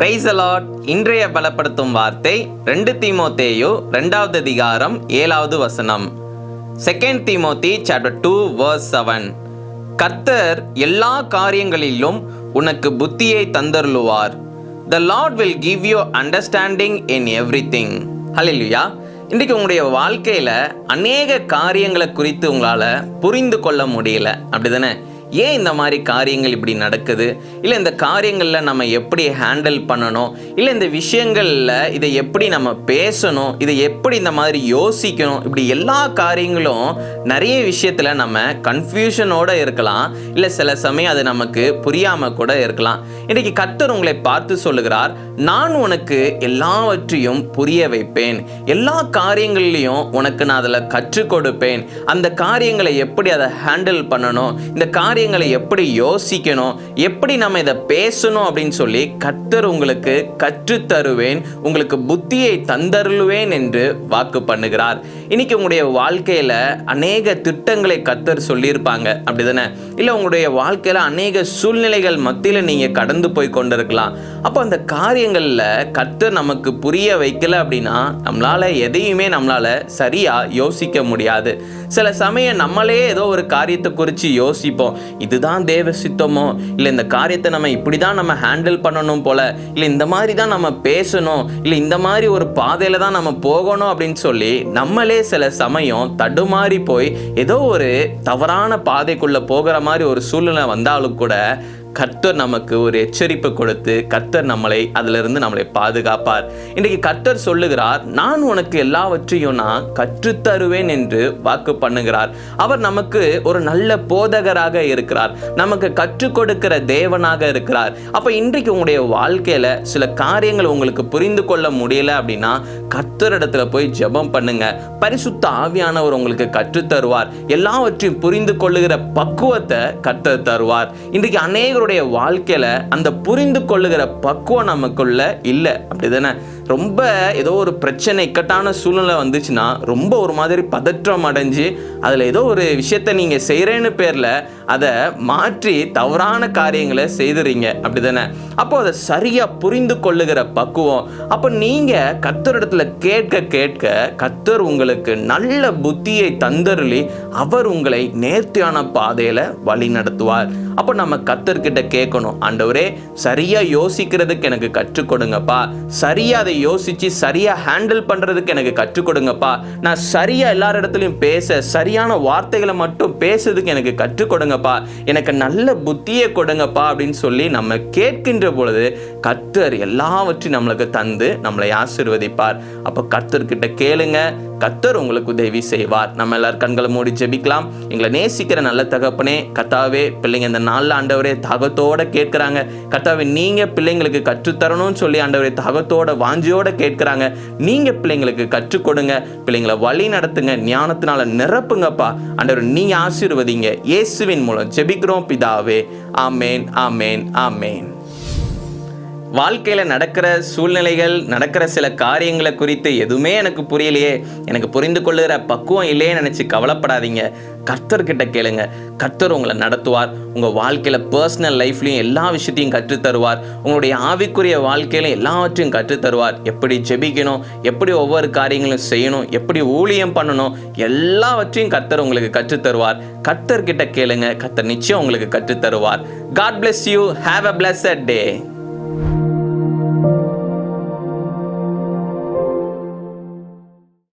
Price allot இன்றைய பலப்படுத்தும் வார்த்தை ரெண்டு தீமோத்தேயு ரெண்டாவது அதிகாரம் ஏழாவது வசனம். Second Timothy chapter two verse seven கர்த்தர் எல்லா காரியங்களிலும் உனக்கு புத்தியை தந்தருளுவார். The Lord will give you understanding in everything hallelujah இன்றைக்கு உங்களுடைய வாழ்க்கையில் அநேக காரியங்களை குறித்து உங்களால் புரிந்து கொள்ள முடியல. அப்படி தானே ஏன் இந்த மாதிரி காரியங்கள் இப்படி நடக்குது? இல்லை இந்த காரியங்களில் நம்ம எப்படி ஹேண்டில் பண்ணணும்? இல்லை இந்த விஷயங்களில் இதை எப்படி நம்ம பேசணும்? இதை எப்படி இந்த மாதிரி யோசிக்கணும்? இப்படி எல்லா காரியங்களும் நிறைய விஷயத்தில் நம்ம கன்ஃபியூஷனோடு இருக்கலாம். இல்லை சில சமயம் அது நமக்கு புரியாமல் கூட இருக்கலாம். இன்றைக்கி கர்த்தர் உங்களை பார்த்து சொல்லுகிறார் நான் உனக்கு எல்லாவற்றையும் புரிய வைப்பேன். எல்லா காரியங்கள்லையும் உனக்கு நான் அதில் கற்றுக் கொடுப்பேன். அந்த காரியங்களை எப்படி அதை ஹேண்டில் பண்ணணும்? இந்த காரியங்களை எப்படி யோசிக்கணும்? எப்படி நம்ம இதை பேசணும்? அப்படின்னு சொல்லி கர்த்தர் உங்களுக்கு கற்றுத்தருவேன் உங்களுக்கு புத்தியை தந்தருளுவேன் என்று வாக்கு பண்ணுகிறார். இன்னைக்கு உங்களுடைய வாழ்க்கையில அநேக திட்டங்களை கத்தர் சொல்லியிருப்பாங்க. அப்படிதானே? இல்லை உங்களுடைய வாழ்க்கையில அநேக சூழ்நிலைகள் மத்தியில் நீங்க கடந்து போய் கொண்டிருக்கலாம். அப்போ அந்த காரியங்களில் கத்தர் நமக்கு புரிய வைக்கல அப்படின்னா நம்மளால எதையுமே நம்மளால சரியா யோசிக்க முடியாது. சில சமயம் நம்மளே ஏதோ ஒரு காரியத்தை குறித்து யோசிப்போம். இதுதான் தேவ சித்தமோ? இல்லை இந்த காரியத்தை நம்ம இப்படி தான் நம்ம ஹேண்டில் பண்ணணும் போல? இல்லை இந்த மாதிரி தான் நம்ம பேசணும்? இல்லை இந்த மாதிரி ஒரு பாதையில் தான் நம்ம போகணும்? அப்படின்னு சொல்லி நம்மளே சில சமயம் தடுமாறி போய் ஏதோ ஒரு தவறான பாதைக்குள்ளே போகிற மாதிரி ஒரு சூழ்நிலை வந்தாலும் கூட கர்த்தர் நமக்கு ஒரு எச்சரிப்பு கொடுத்து கர்த்தர் நம்மளை அதிலிருந்து நம்மளை பாதுகாப்பார். இன்றைக்கு கர்த்தர் சொல்லுகிறார் நான் உனக்கு எல்லாவற்றையும் நான் கற்றுத்தருவேன் என்று வாக்கு பண்ணுகிறார். அவர் நமக்கு ஒரு நல்ல போதகராக இருக்கிறார். நமக்கு கற்றுக் கொடுக்கிற தேவனாக இருக்கிறார். அப்ப இன்றைக்கு உங்களுடைய வாழ்க்கையில சில காரியங்கள் உங்களுக்கு புரிந்து கொள்ள முடியல அப்படின்னா கர்த்தரிடத்துல போய் ஜெபம் பண்ணுங்க. பரிசுத்த ஆவியானவர் உங்களுக்கு கற்றுத்தருவார். எல்லாவற்றையும் புரிந்து கொள்ளுகிற பக்குவத்தை கர்த்தர் தருவார். இன்றைக்கு அநேகருடைய வாழ்க்கையில அந்த புரிந்து கொள்ளுகிற பக்குவம் நமக்குள்ள இல்லை. அப்படி தானே ரொம்ப ஏதோ ஒரு பிரச்சனை இக்கட்டான சூழ்நிலை வந்துச்சுன்னா ரொம்ப ஒரு மாதிரி பதற்றம் அடைஞ்சு அதில் ஏதோ ஒரு விஷயத்தை நீங்கள் செய்கிறேன்னு பேரில் அதை மாற்றி தவறான காரியங்களை செய்துறீங்க. அப்படி தானே அப்போ அதை சரியாக புரிந்து கொள்ளுகிற பக்குவம். அப்போ நீங்கள் கத்தரிடத்துல கேட்க கேட்க கத்தர் உங்களுக்கு நல்ல புத்தியை தந்தருளி அவர் உங்களை நேர்த்தியான பாதையில் வழி நடத்துவார் அப்போ நம்ம கத்தர்கிட்ட கேட்கணும் ஆண்டவரே சரியாக யோசிக்கிறதுக்கு எனக்கு கற்றுக் கொடுங்கப்பா அதை யோசித்து சரியாக ஹேண்டில் பண்ணுறதுக்கு எனக்கு கற்றுக் கொடுங்கப்பா நான் சரியாக எல்லார் இடத்துலையும் பேச சரியான வார்த்தைகளை மட்டும் பேசுறதுக்கு எனக்கு கற்றுக் கொடுங்கப்பா எனக்கு நல்ல புத்தியை கொடுங்கப்பா அப்படின்னு சொல்லி நம்ம கேட்கின்ற பொழுது கர்த்தர் எல்லாவற்றையும் நம்மளுக்கு தந்து நம்மளை ஆசிர்வதிப்பார். அப்போ கர்த்தர்கிட்ட கேளுங்க கத்தர் உங்களுக்கு உதவி செய்வார். நம்ம எல்லாரும் கண்களை மூடி ஜெபிக்கலாம். எங்களை நேசிக்கிற நல்ல தகப்பனே கத்தாவே பிள்ளைங்க இந்த நாளில் ஆண்டவரே தாகத்தோட கேட்குறாங்க. கத்தாவே நீங்கள் பிள்ளைங்களுக்கு கற்றுத்தரணும்னு சொல்லி ஆண்டவரே தாகத்தோட வாஞ்சியோட கேட்குறாங்க. நீங்கள் பிள்ளைங்களுக்கு கற்றுக் கொடுங்க பிள்ளைங்களை வழி நடத்துங்க. ஞானத்தினால நிரப்புங்கப்பா. ஆண்டவர் நீங்கள் ஆசீர்வதிங்க. இயேசுவின் மூலம் ஜெபிக்கிறோம் பிதாவே. ஆமேன் ஆமேன் ஆமேன். வாழ்க்கையில் நடக்கிற சூழ்நிலைகள் நடக்கிற சில காரியங்களை குறித்து எதுவுமே எனக்கு புரியலையே. எனக்கு புரிந்து கொள்ளுகிற பக்குவம் இல்லையே நினச்சி கவலைப்படாதீங்க. கர்த்தர்கிட்ட கேளுங்க. கர்த்தர் உங்களை நடத்துவார். உங்கள் வாழ்க்கையில் பர்சனல் லைஃப்லையும் எல்லா விஷயத்தையும் கற்றுத்தருவார். உங்களுடைய ஆவிக்குரிய வாழ்க்கையிலும் எல்லாவற்றையும் கற்றுத்தருவார். எப்படி ஜெபிக்கணும் எப்படி ஒவ்வொரு காரியங்களும் செய்யணும் எப்படி ஊழியம் பண்ணணும் எல்லாவற்றையும் கர்த்தர் உங்களுக்கு கற்றுத்தருவார். கர்த்தர்கிட்ட கேளுங்க. கர்த்தர் நிச்சயம் உங்களுக்கு கற்றுத்தருவார். God bless you have a blessed day